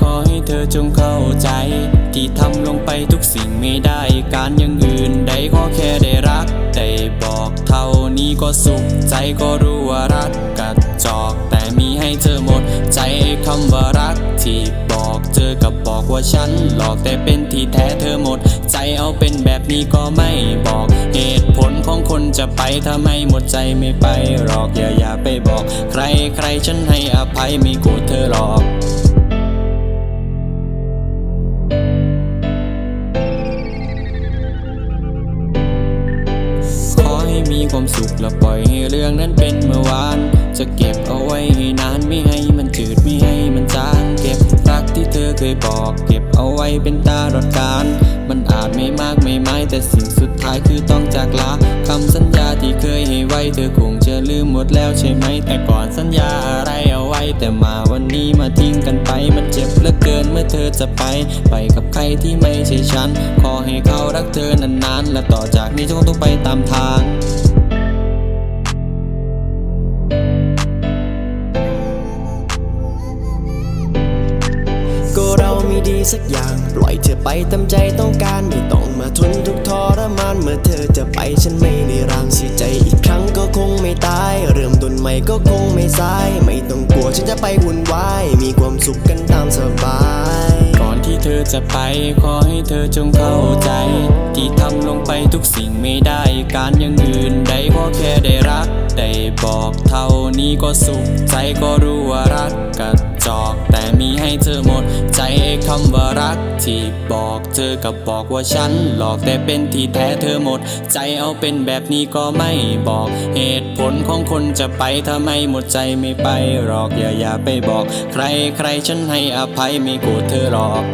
ขอให้เธอจงเข้าใจ ที่ทำลงไปทุกสิ่งไม่ได้การอย่างอื่นใดขอแค่ได้รัก ได้บอกเท่านี้ก็สุขใจก็รู้ว่ารักกัดจอกแต่มีให้เธอหมด ใจคำว่ารักที่บอกเจอกับบอกว่าฉัน หลอกแต่เป็นที่แท้เธอหมด ใจเอาเป็นแบบนี้ก็ไม่บอกเหตุผลของคนจะไปถ้าไม่หมดใจไม่ไปหรอกอย่าอย่าไปบอก ใครใครฉันให้อภัยไม่โกรธเธอหรอก มีความสุขและปล่อยให้เรื่องนั้นเป็นเมื่อวาน จะเก็บเอาไว้ให้นานไม่ให้มันจืดไม่ให้มันจาง เก็บรักที่เธอเคยบอก เก็บเอาไว้เป็นตาลอดกาลมันอาจไม่มากไม่ไม้แต่สิ่งสุดท้ายคือต้องจากลาคำสัญญาที่เคยให้ไว้เธอคงจะลืมหมดแล้วใช่ไหม แต่ก่อนสัญญาอะไรเอาไว้ แต่มาวันนี้มาทิ้งกันไป มันเจ็บเหลือเกินเมื่อเธอจะไป ไปกับใครที่ไม่ใช่ฉัน ขอให้เขารักเธอนานๆ และต่อจากนี้จะคงต้องไปตามทาง ดีสักอย่าง ปล่อยเธอไปตามใจต้องการไม่ต้องมาทนทุกทรมาน เมื่อเธอจะไปฉันไม่ได้รางเสียใจอีกครั้งก็คงไม่ตาย เริ่มต้นใหม่ก็คงไม่สาย ไม่ต้องกลัวฉันจะไปวุ่นวายมีความสุขกันตามสบาย ก่อนที่เธอจะไปขอให้เธอจงเข้าใจ ที่ทำลงไปทุกสิ่งไม่ได้การอย่างอื่นใดก็แค่ได้รักได้บอกเท่านี้ก็สุขใจก็รู้ว่ารักกัดจอก แต่มีให้เธอหมด คำว่ารักที่บอกเจอกับบอกว่าฉัน หลอกแต่เป็นที่แท้เธอหมด ใจเอาเป็นแบบนี้ก็ไม่บอก เหตุผลของคนจะไปทำไมหมดใจไม่ไปหรอกอย่าอย่าไปบอก ใครใครฉันให้อภัยไม่โกรธเธอหรอก